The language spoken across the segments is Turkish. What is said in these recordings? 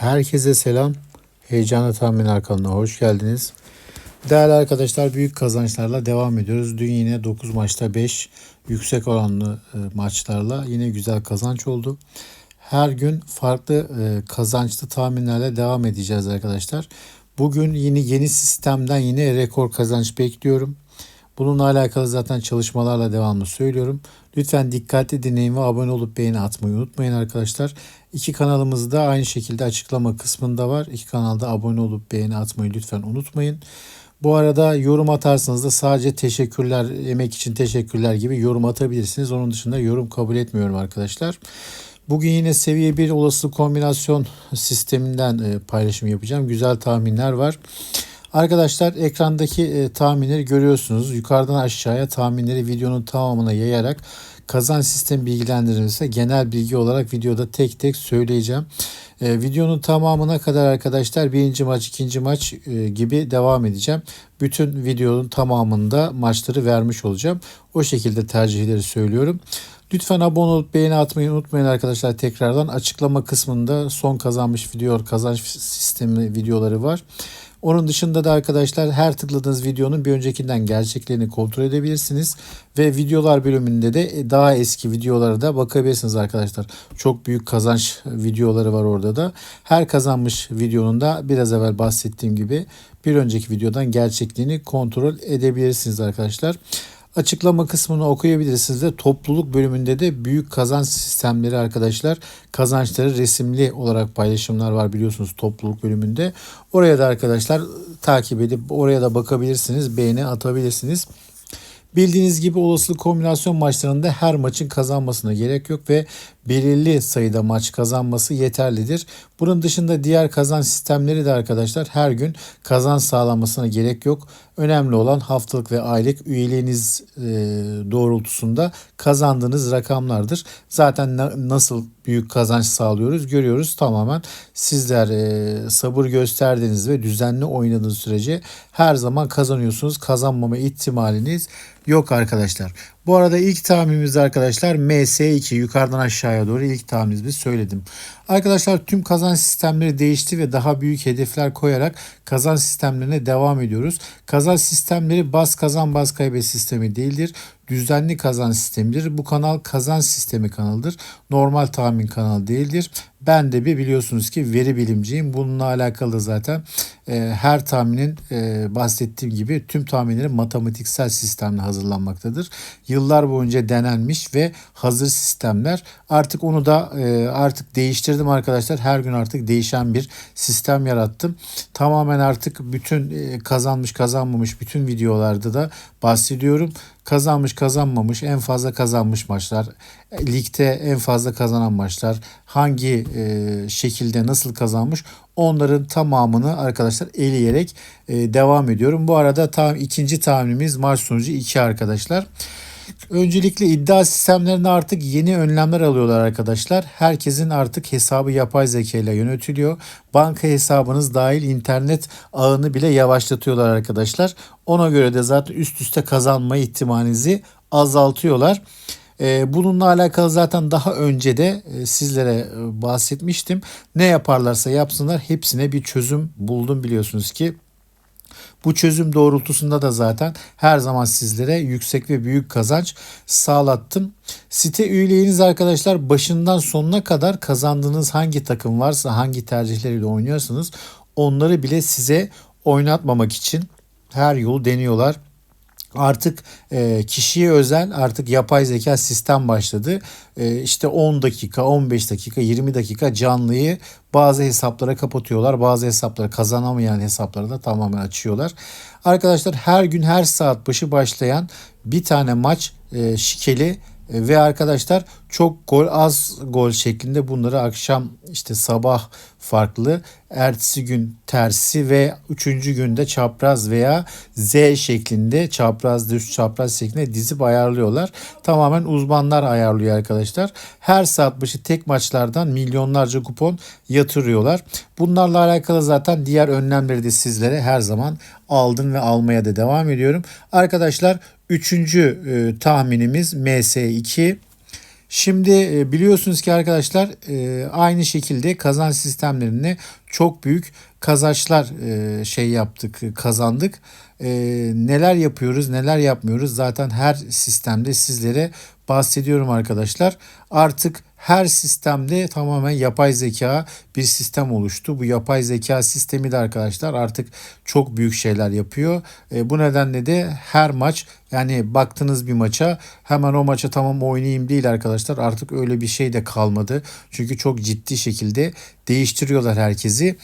Herkese selam. Heyecanlı Tahminler kanalına hoş geldiniz. Değerli arkadaşlar büyük kazançlarla devam ediyoruz. Dün yine 9 maçta 5 yüksek oranlı e, maçlarla yine güzel kazanç oldu. Her gün farklı e, kazançlı tahminlerle devam edeceğiz arkadaşlar. Bugün yine yeni sistemden yine rekor kazanç bekliyorum. Bununla alakalı zaten çalışmalarla devamlı söylüyorum. Lütfen dikkatli dinleyin ve abone olup beğeni atmayı unutmayın arkadaşlar. İki kanalımız da aynı şekilde açıklama kısmında var. İki kanalda abone olup beğeni atmayı lütfen unutmayın. Bu arada yorum atarsanız da sadece teşekkürler, emek için teşekkürler gibi yorum atabilirsiniz. Onun dışında yorum kabul etmiyorum arkadaşlar. Bugün yine seviye 1 olasılık kombinasyon sisteminden e, paylaşım yapacağım. Güzel tahminler var. Arkadaşlar ekrandaki e, tahminleri görüyorsunuz. Yukarıdan aşağıya tahminleri videonun tamamına yayarak kazan sistem bilgilendirilmesi genel bilgi olarak videoda tek tek söyleyeceğim. E, videonun tamamına kadar arkadaşlar birinci maç, ikinci maç e, gibi devam edeceğim. Bütün videonun tamamında maçları vermiş olacağım. O şekilde tercihleri söylüyorum. Lütfen abone olup beğeni atmayı unutmayın arkadaşlar tekrardan. Açıklama kısmında son kazanmış video, kazanç sistemi videoları var. Onun dışında da arkadaşlar her tıkladığınız videonun bir öncekinden gerçeklerini kontrol edebilirsiniz. Ve videolar bölümünde de daha eski videolara da bakabilirsiniz arkadaşlar. Çok büyük kazanç videoları var orada da. Her kazanmış videonun da biraz evvel bahsettiğim gibi bir önceki videodan gerçekliğini kontrol edebilirsiniz arkadaşlar. Açıklama kısmını okuyabilirsiniz de topluluk bölümünde de büyük kazanç sistemleri arkadaşlar kazançları resimli olarak paylaşımlar var biliyorsunuz topluluk bölümünde. Oraya da arkadaşlar takip edip oraya da bakabilirsiniz beğeni atabilirsiniz. Bildiğiniz gibi olasılık kombinasyon maçlarında her maçın kazanmasına gerek yok ve belirli sayıda maç kazanması yeterlidir. Bunun dışında diğer kazan sistemleri de arkadaşlar her gün kazan sağlanmasına gerek yok. Önemli olan haftalık ve aylık üyeliğiniz e, doğrultusunda kazandığınız rakamlardır. Zaten nasıl büyük kazanç sağlıyoruz görüyoruz tamamen sizler e, sabır gösterdiğiniz ve düzenli oynadığınız sürece her zaman kazanıyorsunuz. Kazanmama ihtimaliniz yok arkadaşlar. Bu arada ilk tahminimiz arkadaşlar MS2 yukarıdan aşağıya doğru ilk tahminimizi söyledim. Arkadaşlar tüm kazanç sistemleri değişti ve daha büyük hedefler koyarak kazanç sistemlerine devam ediyoruz. Kazanç sistemleri bas kazan bas kaybet sistemi değildir düzenli kazan sistemidir. Bu kanal kazan sistemi kanalıdır. Normal tahmin kanalı değildir. Ben de bir biliyorsunuz ki veri bilimciyim. Bununla alakalı zaten e, her tahminin e, bahsettiğim gibi tüm tahminlerin matematiksel sistemle hazırlanmaktadır. Yıllar boyunca denenmiş ve hazır sistemler. Artık onu da e, artık değiştirdim arkadaşlar. Her gün artık değişen bir sistem yarattım. Tamamen artık bütün e, kazanmış kazanmamış bütün videolarda da bahsediyorum kazanmış kazanmamış en fazla kazanmış maçlar ligde en fazla kazanan maçlar hangi e, şekilde nasıl kazanmış onların tamamını arkadaşlar eleyerek e, devam ediyorum. Bu arada tam ikinci tahminimiz maç sonucu 2 arkadaşlar. Öncelikle iddia sistemlerinde artık yeni önlemler alıyorlar arkadaşlar. Herkesin artık hesabı yapay zeka ile yönetiliyor. Banka hesabınız dahil internet ağını bile yavaşlatıyorlar arkadaşlar. Ona göre de zaten üst üste kazanma ihtimalinizi azaltıyorlar. Ee, bununla alakalı zaten daha önce de e, sizlere e, bahsetmiştim. Ne yaparlarsa yapsınlar hepsine bir çözüm buldum biliyorsunuz ki. Bu çözüm doğrultusunda da zaten her zaman sizlere yüksek ve büyük kazanç sağlattım. Site üyeliğiniz arkadaşlar başından sonuna kadar kazandığınız hangi takım varsa hangi tercihleriyle oynuyorsanız onları bile size oynatmamak için her yolu deniyorlar. Artık e, kişiye özel artık yapay zeka sistem başladı. E, işte 10 dakika, 15 dakika, 20 dakika canlıyı bazı hesaplara kapatıyorlar. Bazı hesapları kazanamayan hesapları da tamamen açıyorlar. Arkadaşlar her gün her saat başı başlayan bir tane maç e, şikeli ve arkadaşlar çok gol az gol şeklinde bunları akşam işte sabah farklı ertesi gün tersi ve üçüncü günde çapraz veya Z şeklinde çapraz düz çapraz şeklinde dizip ayarlıyorlar. Tamamen uzmanlar ayarlıyor arkadaşlar. Her saat başı tek maçlardan milyonlarca kupon yatırıyorlar. Bunlarla alakalı zaten diğer önlemleri de sizlere her zaman aldım ve almaya da devam ediyorum. Arkadaşlar üçüncü e, tahminimiz MS2 Şimdi e, biliyorsunuz ki arkadaşlar e, aynı şekilde kazanç sistemlerine çok büyük kazançlar e, şey yaptık, kazandık. E, neler yapıyoruz, neler yapmıyoruz zaten her sistemde sizlere bahsediyorum arkadaşlar. Artık her sistemde tamamen yapay zeka bir sistem oluştu. Bu yapay zeka sistemi de arkadaşlar artık çok büyük şeyler yapıyor. E, bu nedenle de her maç yani baktınız bir maça hemen o maça tamam oynayayım değil arkadaşlar. Artık öyle bir şey de kalmadı. Çünkü çok ciddi şekilde değiştiriyorlar herkesi.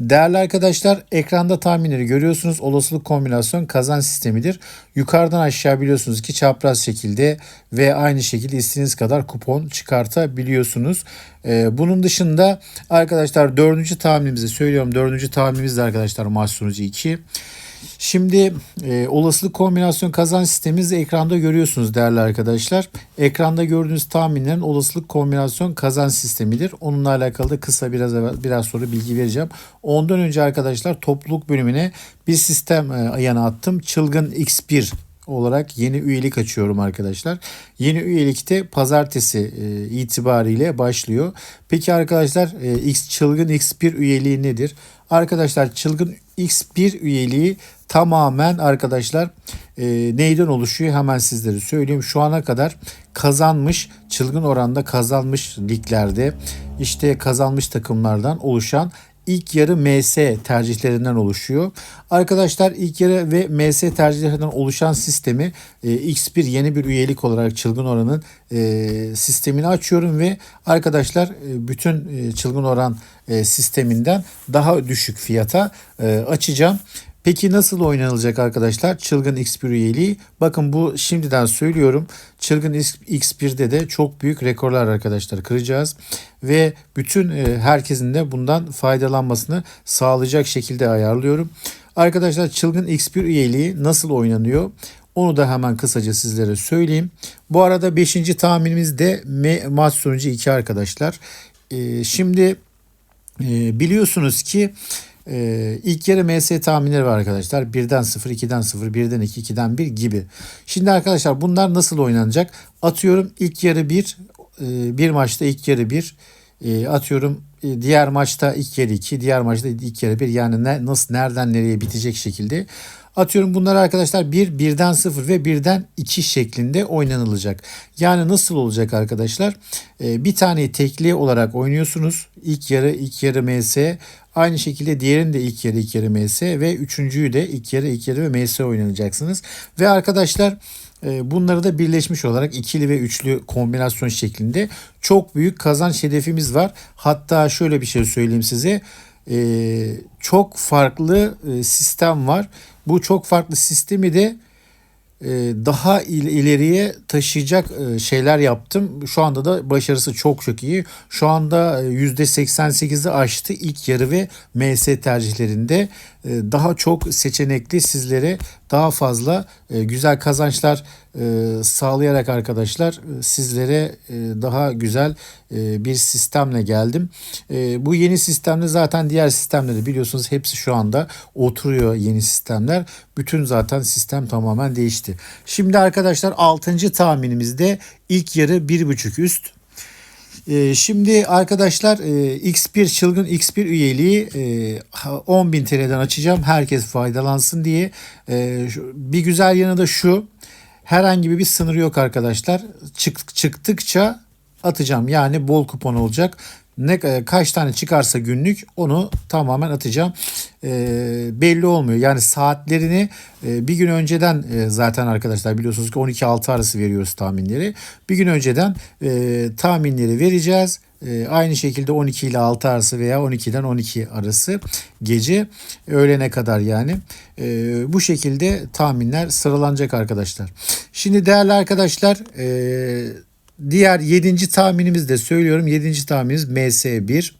Değerli arkadaşlar ekranda tahminleri görüyorsunuz. Olasılık kombinasyon kazan sistemidir. Yukarıdan aşağı biliyorsunuz ki çapraz şekilde ve aynı şekilde istediğiniz kadar kupon çıkartabiliyorsunuz. Ee, bunun dışında arkadaşlar dördüncü tahminimizi söylüyorum. Dördüncü tahminimiz de arkadaşlar maç sonucu 2. Şimdi e, olasılık kombinasyon kazanç sistemimizi ekranda görüyorsunuz değerli arkadaşlar. Ekranda gördüğünüz tahminlerin olasılık kombinasyon kazanç sistemidir. Onunla alakalı da kısa biraz biraz sonra bilgi vereceğim. Ondan önce arkadaşlar topluluk bölümüne bir sistem e, ayağına attım. Çılgın X1 olarak yeni üyelik açıyorum arkadaşlar. Yeni üyelikte pazartesi e, itibariyle başlıyor. Peki arkadaşlar e, X çılgın X1 üyeliği nedir? Arkadaşlar çılgın X1 üyeliği tamamen arkadaşlar e, neyden oluşuyor hemen sizlere söyleyeyim. Şu ana kadar kazanmış çılgın oranda kazanmış liglerde işte kazanmış takımlardan oluşan ilk yarı MS tercihlerinden oluşuyor. Arkadaşlar ilk yarı ve MS tercihlerinden oluşan sistemi e, X1 yeni bir üyelik olarak Çılgın Oran'ın e, sistemini açıyorum ve arkadaşlar e, bütün e, Çılgın Oran e, sisteminden daha düşük fiyata e, açacağım. Peki nasıl oynanılacak arkadaşlar? Çılgın X1 üyeliği. Bakın bu şimdiden söylüyorum. Çılgın X1'de de çok büyük rekorlar arkadaşlar kıracağız. Ve bütün e, herkesin de bundan faydalanmasını sağlayacak şekilde ayarlıyorum. Arkadaşlar Çılgın X1 üyeliği nasıl oynanıyor? Onu da hemen kısaca sizlere söyleyeyim. Bu arada 5. tahminimiz de maç sonucu 2 arkadaşlar. E, şimdi e, biliyorsunuz ki ee, ilk yarı MS tahminleri var arkadaşlar. 1'den 0, 2'den 0, 1'den 2, 2'den 1 gibi. Şimdi arkadaşlar bunlar nasıl oynanacak? Atıyorum ilk yarı 1, e, bir maçta ilk yarı 1, e, atıyorum e, diğer maçta ilk yarı 2, diğer maçta ilk yarı 1 yani ne, nasıl nereden nereye bitecek şekilde. Atıyorum bunlar arkadaşlar 1, 1'den 0 ve 1'den 2 şeklinde oynanılacak. Yani nasıl olacak arkadaşlar? Ee, bir taneyi tekli olarak oynuyorsunuz. İlk yarı ilk yarı MS. Aynı şekilde diğerini de ilk yarı ilk yarı MS ve üçüncüyü de ilk yarı ilk yarı ve MS oynanacaksınız. Ve arkadaşlar e, Bunları da birleşmiş olarak ikili ve üçlü kombinasyon şeklinde çok büyük kazanç hedefimiz var. Hatta şöyle bir şey söyleyeyim size. Ee, çok farklı e, sistem var. Bu çok farklı sistemi de e, daha ileriye taşıyacak e, şeyler yaptım. Şu anda da başarısı çok çok iyi. Şu anda %88'i aştı ilk yarı ve MS tercihlerinde. Daha çok seçenekli sizlere daha fazla güzel kazançlar sağlayarak arkadaşlar sizlere daha güzel bir sistemle geldim. Bu yeni sistemde zaten diğer sistemleri biliyorsunuz hepsi şu anda oturuyor yeni sistemler. Bütün zaten sistem tamamen değişti. Şimdi arkadaşlar 6. tahminimizde ilk yarı 1.5 üst. Şimdi arkadaşlar e, X1 çılgın X1 üyeliği e, 10.000 TL'den açacağım. Herkes faydalansın diye. E, bir güzel yanı da şu. Herhangi bir sınır yok arkadaşlar. Çık, çıktıkça atacağım. Yani bol kupon olacak ne e, kaç tane çıkarsa günlük onu tamamen atacağım. E, belli olmuyor. Yani saatlerini e, bir gün önceden e, zaten arkadaşlar biliyorsunuz ki 12-6 arası veriyoruz tahminleri. Bir gün önceden e, tahminleri vereceğiz. E, aynı şekilde 12 ile 6 arası veya 12'den 12 arası gece öğlene kadar yani e, bu şekilde tahminler sıralanacak arkadaşlar. Şimdi değerli arkadaşlar e, Diğer yedinci tahminimiz de söylüyorum. Yedinci tahminimiz MS1.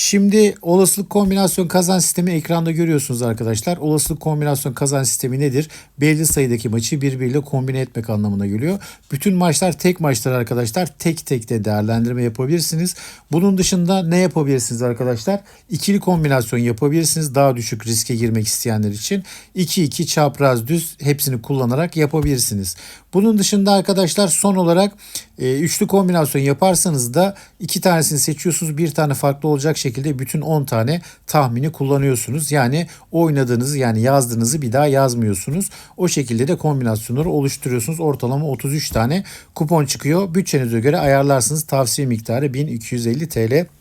Şimdi olasılık kombinasyon kazan sistemi ekranda görüyorsunuz arkadaşlar. Olasılık kombinasyon kazan sistemi nedir? Belli sayıdaki maçı birbiriyle kombine etmek anlamına geliyor. Bütün maçlar tek maçlar arkadaşlar. Tek tek de değerlendirme yapabilirsiniz. Bunun dışında ne yapabilirsiniz arkadaşlar? İkili kombinasyon yapabilirsiniz. Daha düşük riske girmek isteyenler için. 2-2 çapraz düz hepsini kullanarak yapabilirsiniz. Bunun dışında arkadaşlar son olarak e, üçlü kombinasyon yaparsanız da iki tanesini seçiyorsunuz. Bir tane farklı olacak şekilde bütün 10 tane tahmini kullanıyorsunuz. Yani oynadığınızı yani yazdığınızı bir daha yazmıyorsunuz. O şekilde de kombinasyonları oluşturuyorsunuz. Ortalama 33 tane kupon çıkıyor. Bütçenize göre ayarlarsınız. Tavsiye miktarı 1250 TL.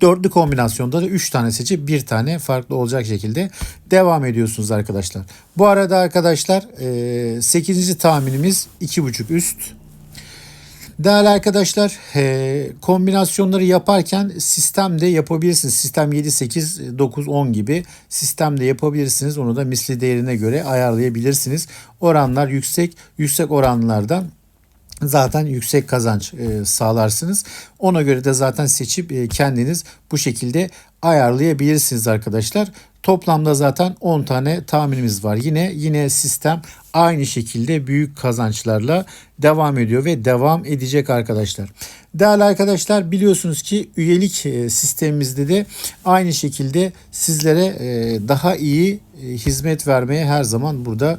Dörtlü kombinasyonda da 3 tane seçip bir tane farklı olacak şekilde devam ediyorsunuz arkadaşlar. Bu arada arkadaşlar 8. tahminimiz 2.5 üst. Değerli arkadaşlar e, kombinasyonları yaparken sistemde yapabilirsiniz. Sistem 7, 8, 9, 10 gibi sistemde yapabilirsiniz. Onu da misli değerine göre ayarlayabilirsiniz. Oranlar yüksek. Yüksek oranlardan zaten yüksek kazanç e, sağlarsınız. Ona göre de zaten seçip e, kendiniz bu şekilde ayarlayabilirsiniz arkadaşlar. Toplamda zaten 10 tane tahminimiz var. Yine yine sistem aynı şekilde büyük kazançlarla devam ediyor ve devam edecek arkadaşlar. Değerli arkadaşlar biliyorsunuz ki üyelik e, sistemimizde de aynı şekilde sizlere e, daha iyi e, hizmet vermeye her zaman burada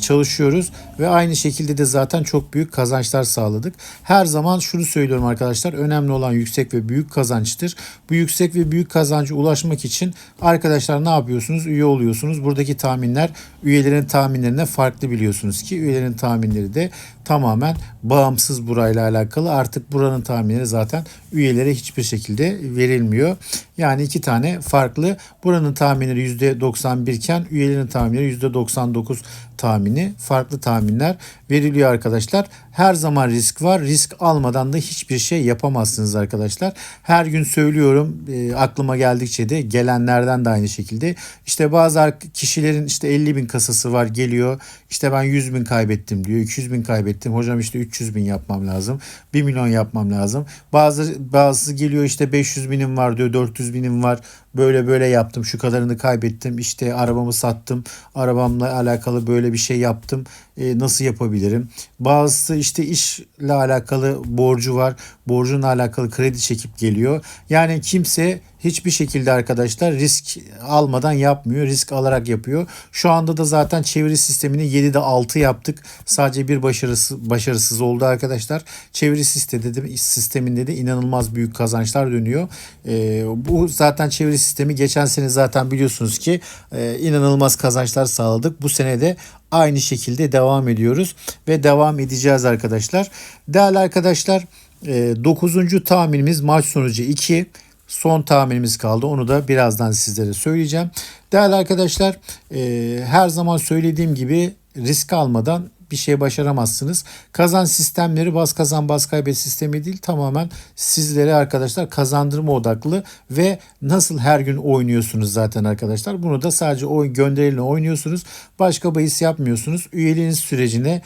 çalışıyoruz ve aynı şekilde de zaten çok büyük kazançlar sağladık. Her zaman şunu söylüyorum arkadaşlar önemli olan yüksek ve büyük kazançtır. Bu yüksek ve büyük kazancı ulaşmak için arkadaşlar ne yapıyorsunuz? Üye oluyorsunuz. Buradaki tahminler üyelerin tahminlerine farklı biliyorsunuz ki üyelerin tahminleri de tamamen bağımsız burayla alakalı. Artık buranın tahminleri zaten üyelere hiçbir şekilde verilmiyor. Yani iki tane farklı. Buranın tahminleri %91 iken üyelerin tahminleri %99 tahmini. Farklı tahminler veriliyor arkadaşlar. Her zaman risk var. Risk almadan da hiçbir şey yapamazsınız arkadaşlar. Her gün söylüyorum e, aklıma geldikçe de gelenlerden de aynı şekilde. İşte bazı kişilerin işte 50 bin kasası var geliyor. İşte ben 100 bin kaybettim diyor. 200 bin kaybettim. Hocam işte 300 bin yapmam lazım. 1 milyon yapmam lazım. Bazı bazısı geliyor işte 500 binim var diyor. 400 binim var. Böyle böyle yaptım. Şu kadarını kaybettim. İşte arabamı sattım. Arabamla alakalı böyle bir şey yaptım. E, nasıl yapabilirim? Bazısı işte işle alakalı borcu var. Borcunla alakalı kredi çekip geliyor. Yani kimse hiçbir şekilde arkadaşlar risk almadan yapmıyor. Risk alarak yapıyor. Şu anda da zaten çeviri sistemini 7'de 6 yaptık. Sadece bir başarısı, başarısız oldu arkadaşlar. Çeviri sisteminde de, sisteminde de inanılmaz büyük kazançlar dönüyor. E, bu zaten çeviri sistemi geçen sene zaten biliyorsunuz ki e, inanılmaz kazançlar sağladık. Bu sene de aynı şekilde devam ediyoruz ve devam edeceğiz arkadaşlar. Değerli arkadaşlar 9. E, tahminimiz maç sonucu 2. Son tahminimiz kaldı. Onu da birazdan sizlere söyleyeceğim. Değerli arkadaşlar e, her zaman söylediğim gibi risk almadan bir şey başaramazsınız. Kazan sistemleri bas kazan bas kaybet sistemi değil tamamen sizlere arkadaşlar kazandırma odaklı ve nasıl her gün oynuyorsunuz zaten arkadaşlar. Bunu da sadece o gönderiyle oynuyorsunuz. Başka bahis yapmıyorsunuz. Üyeliğiniz sürecine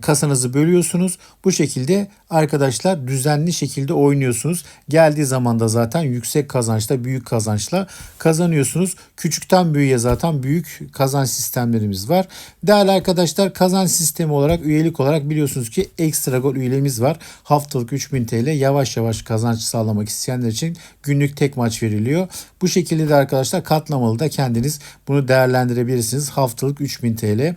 kasanızı bölüyorsunuz. Bu şekilde arkadaşlar düzenli şekilde oynuyorsunuz. Geldiği zaman da zaten yüksek kazançla, büyük kazançla kazanıyorsunuz. Küçükten büyüğe zaten büyük kazanç sistemlerimiz var. Değerli arkadaşlar kazanç sistemi olarak üyelik olarak biliyorsunuz ki ekstra gol üyeliğimiz var. Haftalık 3000 TL yavaş yavaş kazanç sağlamak isteyenler için günlük tek maç veriliyor. Bu şekilde de arkadaşlar katlamalı da kendiniz bunu değerlendirebilirsiniz. Haftalık 3000 TL.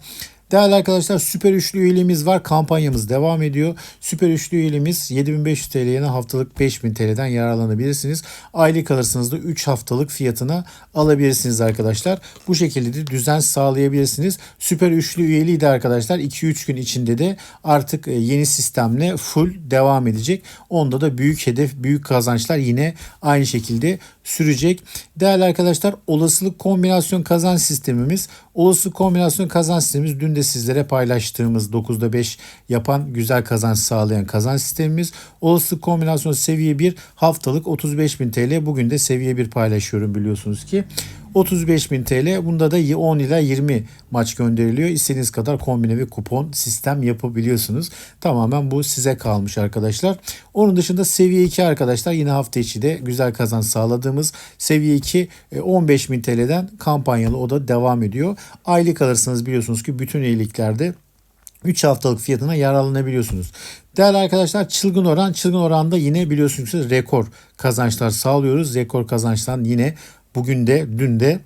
Değerli arkadaşlar süper üçlü üyeliğimiz var. Kampanyamız devam ediyor. Süper üçlü üyeliğimiz 7500 TL'ye haftalık 5000 TL'den yararlanabilirsiniz. Aylık alırsınız da 3 haftalık fiyatına alabilirsiniz arkadaşlar. Bu şekilde de düzen sağlayabilirsiniz. Süper üçlü üyeliği de arkadaşlar 2-3 gün içinde de artık e, yeni sistemle full devam edecek. Onda da büyük hedef, büyük kazançlar yine aynı şekilde sürecek. Değerli arkadaşlar olasılık kombinasyon kazan sistemimiz. Olasılık kombinasyon kazan sistemimiz dün de sizlere paylaştığımız 9'da 5 yapan güzel kazanç sağlayan kazan sistemimiz. Olasılık kombinasyon seviye 1 haftalık 35.000 TL. Bugün de seviye 1 paylaşıyorum biliyorsunuz ki. 35.000 TL. Bunda da 10 ila 20 maç gönderiliyor. İstediğiniz kadar kombine ve kupon sistem yapabiliyorsunuz. Tamamen bu size kalmış arkadaşlar. Onun dışında seviye 2 arkadaşlar yine hafta içi de güzel kazanç sağladığımız seviye 2 e, 15.000 TL'den kampanyalı o da devam ediyor. Aylık alırsanız biliyorsunuz ki bütün üyeliklerde 3 haftalık fiyatına yararlanabiliyorsunuz. Değerli arkadaşlar çılgın oran çılgın oranda yine biliyorsunuz rekor kazançlar sağlıyoruz. Rekor kazançtan yine bugün de dün de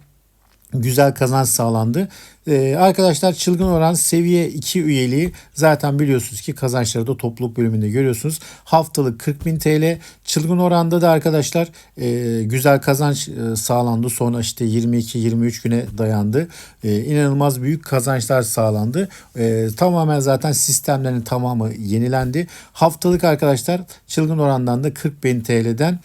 güzel kazanç sağlandı. Ee, arkadaşlar çılgın oran seviye 2 üyeliği zaten biliyorsunuz ki kazançları da topluluk bölümünde görüyorsunuz. Haftalık 40.000 TL. Çılgın oranda da arkadaşlar e, güzel kazanç e, sağlandı. Sonra işte 22-23 güne dayandı. E, inanılmaz büyük kazançlar sağlandı. E, tamamen zaten sistemlerin tamamı yenilendi. Haftalık arkadaşlar çılgın orandan da 40.000 TL'den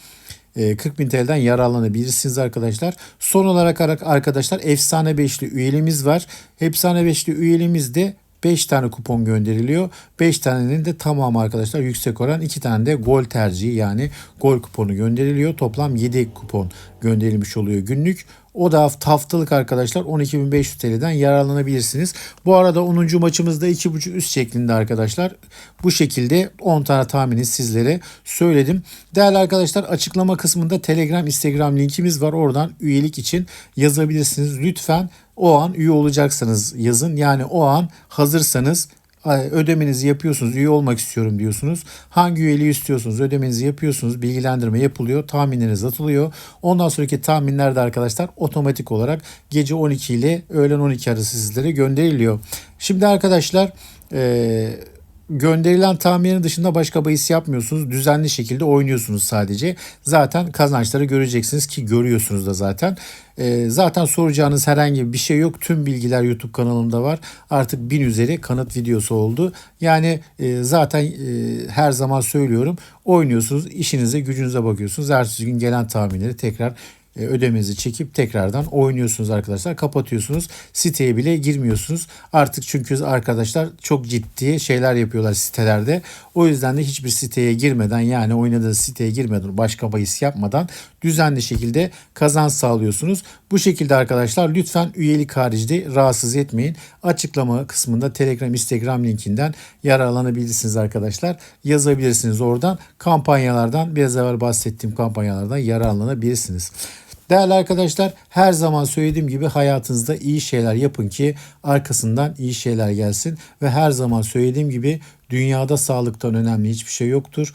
40 bin TL'den yararlanabilirsiniz arkadaşlar. Son olarak arkadaşlar efsane beşli üyeliğimiz var. Efsane beşli üyeliğimizde 5 tane kupon gönderiliyor. 5 tanenin de tamamı arkadaşlar yüksek oran 2 tane de gol tercihi yani gol kuponu gönderiliyor. Toplam 7 kupon gönderilmiş oluyor günlük. O da haftalık arkadaşlar 12.500 TL'den yararlanabilirsiniz. Bu arada 10. maçımızda 2.5 üst şeklinde arkadaşlar. Bu şekilde 10 tane tahmini sizlere söyledim. Değerli arkadaşlar açıklama kısmında Telegram, Instagram linkimiz var. Oradan üyelik için yazabilirsiniz. Lütfen o an üye olacaksanız yazın. Yani o an hazırsanız ödemenizi yapıyorsunuz, üye olmak istiyorum diyorsunuz. Hangi üyeliği istiyorsunuz, ödemenizi yapıyorsunuz, bilgilendirme yapılıyor, tahminleriniz atılıyor. Ondan sonraki tahminler de arkadaşlar otomatik olarak gece 12 ile öğlen 12 arası sizlere gönderiliyor. Şimdi arkadaşlar eee gönderilen tahminin dışında başka bahis yapmıyorsunuz. Düzenli şekilde oynuyorsunuz sadece. Zaten kazançları göreceksiniz ki görüyorsunuz da zaten. E, zaten soracağınız herhangi bir şey yok. Tüm bilgiler YouTube kanalımda var. Artık bin üzeri kanıt videosu oldu. Yani e, zaten e, her zaman söylüyorum. Oynuyorsunuz, işinize, gücünüze bakıyorsunuz. Ertesi gün gelen tahminleri tekrar ödemenizi çekip tekrardan oynuyorsunuz arkadaşlar. Kapatıyorsunuz. Siteye bile girmiyorsunuz. Artık çünkü arkadaşlar çok ciddi şeyler yapıyorlar sitelerde. O yüzden de hiçbir siteye girmeden yani oynadığınız siteye girmeden başka bahis yapmadan düzenli şekilde kazanç sağlıyorsunuz. Bu şekilde arkadaşlar lütfen üyelik haricinde rahatsız etmeyin. Açıklama kısmında Telegram, Instagram linkinden yararlanabilirsiniz arkadaşlar. Yazabilirsiniz oradan. Kampanyalardan biraz evvel bahsettiğim kampanyalardan yararlanabilirsiniz. Değerli arkadaşlar her zaman söylediğim gibi hayatınızda iyi şeyler yapın ki arkasından iyi şeyler gelsin. Ve her zaman söylediğim gibi dünyada sağlıktan önemli hiçbir şey yoktur.